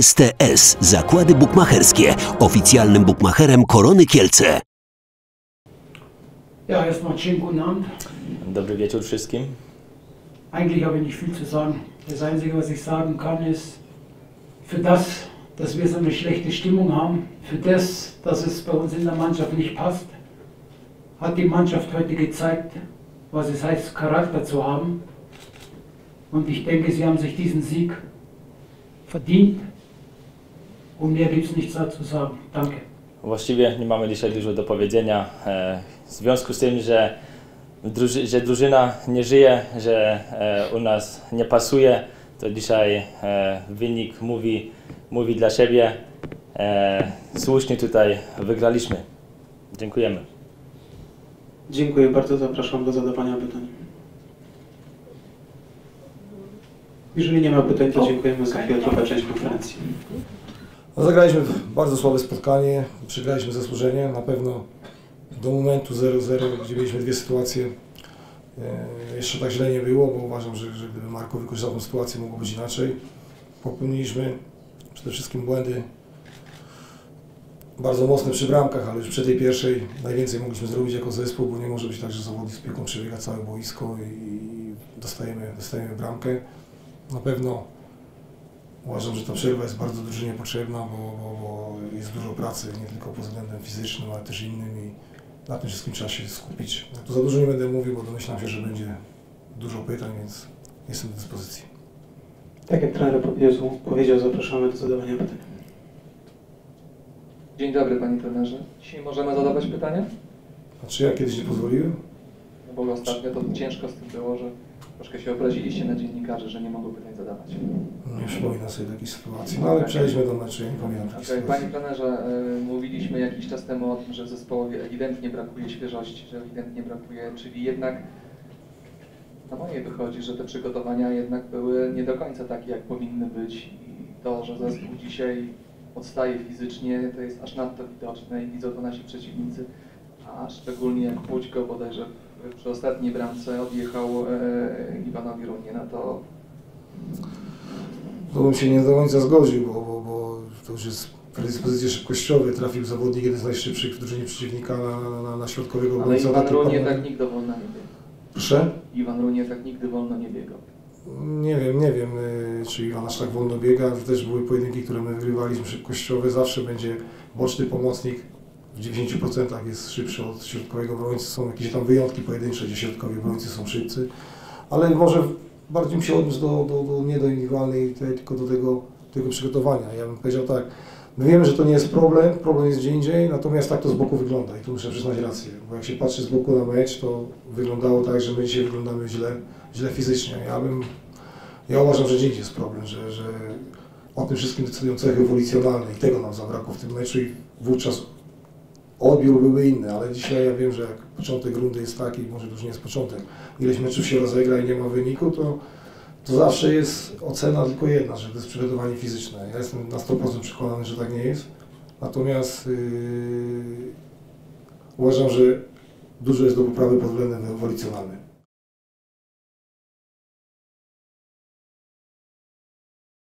STS Zakłady Bukmacherskie, oficjalnym bukmacherem Korony Kielce. Ja, erstmal schönen guten Abend. Dobry wieczór wszystkim. Eigentlich habe ich nicht viel zu sagen. Das Einzige, was ich sagen kann, ist, für das, dass wir so eine schlechte Stimmung haben, für das, dass es bei uns in der Mannschaft nicht passt, hat die Mannschaft heute gezeigt, was es heißt, Charakter zu haben. Und ich denke, sie haben sich diesen Sieg verdient. Mehr gibt es nichts dazu sagen. Danke. Właściwie nie mamy dzisiaj dużo do powiedzenia. E, w związku z tym, że, druży, że drużyna nie żyje, że e, u nas nie pasuje, to dzisiaj e, wynik mówi, mówi dla siebie. Słusznie tutaj wygraliśmy. Dziękujemy. Dziękuję bardzo, zapraszam do zadawania pytań. Jeżeli nie ma pytań, to dziękujemy za chwilę część konferencji. No, zagraliśmy bardzo słabe spotkanie, przegraliśmy zasłużenie. Na pewno do momentu 0-0, gdzie mieliśmy dwie sytuacje, e, jeszcze tak źle nie było, bo uważam, że, że gdyby Marko wykorzystał tę sytuację, mogło być inaczej. Popełniliśmy przede wszystkim błędy bardzo mocne przy bramkach, ale już przy tej pierwszej najwięcej mogliśmy zrobić jako zespół, bo nie może być tak, że zawodnik z piłką przebiega całe boisko i dostajemy, dostajemy bramkę. Na pewno Uważam, że ta przerwa jest bardzo drużynie potrzebna, bo, bo, bo jest dużo pracy, nie tylko pod względem fizycznym, ale też innym i na tym wszystkim trzeba się skupić. Ja tu za dużo nie będę mówił, bo domyślam się, że będzie dużo pytań, więc jestem do dyspozycji. Tak jak trener powiedział, powiedział zapraszamy do zadawania pytań. Dzień dobry Panie Trenerze. Dzisiaj możemy zadawać pytania? A czy ja kiedyś nie pozwoliłem? No bo ostatnio to ciężko z tym było, że troszkę się obraziliście na dziennikarzy, że nie mogą pytań zadawać. Nie przypominam sobie takiej sytuacji, no ale przejdźmy do meczu, nie pamiętam Okay. Panie trenerze, y, mówiliśmy jakiś czas temu o tym, że zespołowi ewidentnie brakuje świeżości, że ewidentnie brakuje, czyli jednak na moje wychodzi, że te przygotowania jednak były nie do końca takie, jak powinny być i to, że zespół dzisiaj odstaje fizycznie, to jest aż nadto widoczne i widzą to nasi przeciwnicy, a szczególnie jak Pućko bodajże w- przy ostatniej bramce odjechał e, Iwanowi Runie, no to To bym się nie do końca zgodził, bo, bo, bo to już jest predyspozycje szybkościowe. Trafił zawodnik, jeden z najszybszych w drużynie przeciwnika na, na, na, środkowego ale. Iwan Tak Runie tak nigdy wolno nie biegał. Proszę? Iwan Runie tak nigdy wolno nie biegał. Nie wiem, nie wiem, y, czy Iwan aż tak wolno biega. Też były pojedynki, które my wygrywaliśmy szybkościowe. Zawsze będzie boczny pomocnik. W 90% jest szybszy od środkowego obrońcy. Są jakieś tam wyjątki pojedyncze, gdzie środkowi obrońcy są szybcy. Ale może bardziej mi się odniósł do, do, do, nie do indywidualnej, tylko do tego, tego przygotowania. Ja bym powiedział tak, my wiemy, że to nie jest problem, problem jest gdzie indziej, natomiast tak to z boku wygląda i tu muszę przyznać rację. Bo jak się patrzy z boku na mecz, to wyglądało tak, że my dzisiaj wyglądamy źle, źle fizycznie. Ja bym ja uważam, że dziś jest problem, że, że o tym wszystkim decydują cechy ewolucjonalne i tego nam zabrakło w tym meczu i wówczas odbiór byłby inny, ale dzisiaj ja wiem, że jak początek rundy jest taki, może to już nie jest początek, ileś meczów się rozegra i nie ma wyniku, to, to zawsze jest ocena tylko jedna, że to jest przygotowanie fizyczne. Ja jestem na 100% przekonany, że tak nie jest, natomiast yy, uważam, że dużo jest do poprawy pod względem ewolucjonalnym.